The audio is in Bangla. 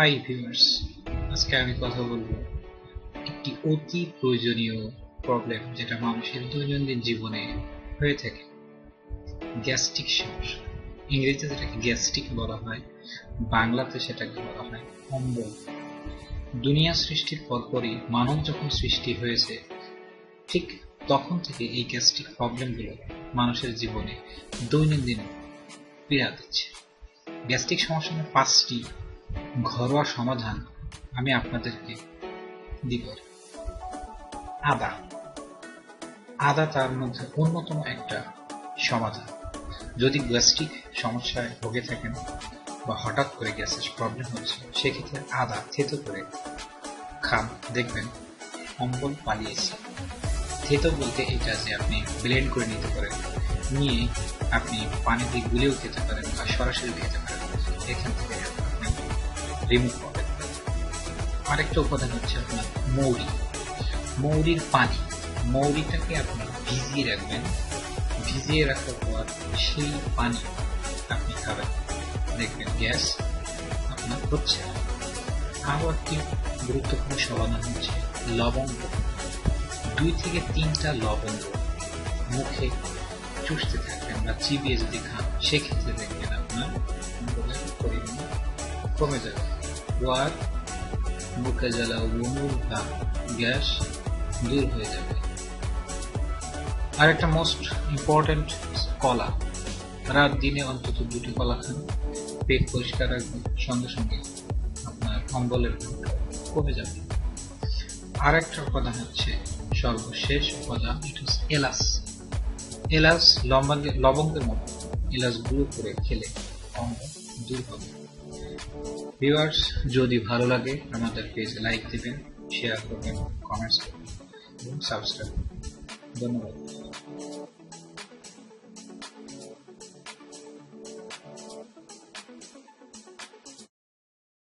হাই ভিউয়ার্স আজকে আমি কথা বলব একটি অতি প্রয়োজনীয় প্রবলেম যেটা মানুষের দৈনন্দিন জীবনে হয়ে থাকে। গ্যাস্ট্রিক সমস্যা ইংরেজিতে যেটাকে গ্যাস্ট্রিক বলা হয়, বাংলাতে সেটাকে বলা হয় অম্বল। দুনিয়া সৃষ্টির পরপরই মানব যখন সৃষ্টি হয়েছে, ঠিক তখন থেকে এই গ্যাস্ট্রিক প্রবলেমগুলো মানুষের জীবনে দৈনন্দিন পীড়া দিচ্ছে। গ্যাস্ট্রিক সমস্যা পাঁচটি ঘরোয়া সমাধান আমি আপনাদেরকে দিব। আদা। আদা তার মধ্যে অন্যতম একটা সমাধান। যদি গ্যাস্ট্রিক সমস্যায় ভুগে থাকেন বা হঠাৎ করে গ্যাসের প্রবলেম হয়েছে, সেক্ষেত্রে আদা থেতো করে খান। দেখবেন অম্বল পালিয়েছে। থেতো বলতে এটা যে আপনি ব্লেন্ড করে নিতে পারেন। নিয়ে আপনি গুলেও খেতে পারেন বা সরাসরি খেতে পারেন। এখান থেকে রিমুভ করবেন আরেকটা উপাদান হচ্ছে আপনার মৌরি। মৌরির পানি। মৌরিটাকে আপনি ভিজিয়ে রাখবেন। ভিজিয়ে রাখার পর সেই পানি আপনি খাবেন। দেখবেন গ্যাস আপনার হচ্ছে একটি গুরুত্বপূর্ণ সমাধান হচ্ছে? লবঙ্গ। দুই থেকে তিনটা লবঙ্গ মুখে চুষতে থাকবেন বা চিবিয়ে যদি খান, সেক্ষেত্রে দেখবেন আপনার পরিমাণ কমে যাবে। ওয়ার বুকে জ্বালা বমুর বা গ্যাস দূর হয়ে যাবে। আর একটা মোস্ট ইম্পর্টেন্ট কলা। রাত দিনে অন্তত দুটি কলা খান। পেট পরিষ্কার রাখবেন, সঙ্গে সঙ্গে আপনার অম্বলের কমে যাবে। আর একটা উপাদান হচ্ছে সর্বশেষ উপাদান, এটা হচ্ছে এলাচ। এলাচ লবঙ্গের লবঙ্গের মতো। এলাচ গুঁড়ো করে খেলে অম্বল দূর হবে। ভিউয়ার্স যদি ভালো লাগে, আমাদের পেজে লাইক দেবেন শেয়ার করবেন কমেন্টস করবেন, এবং সাবস্ক্রাইব ধন্যবাদ।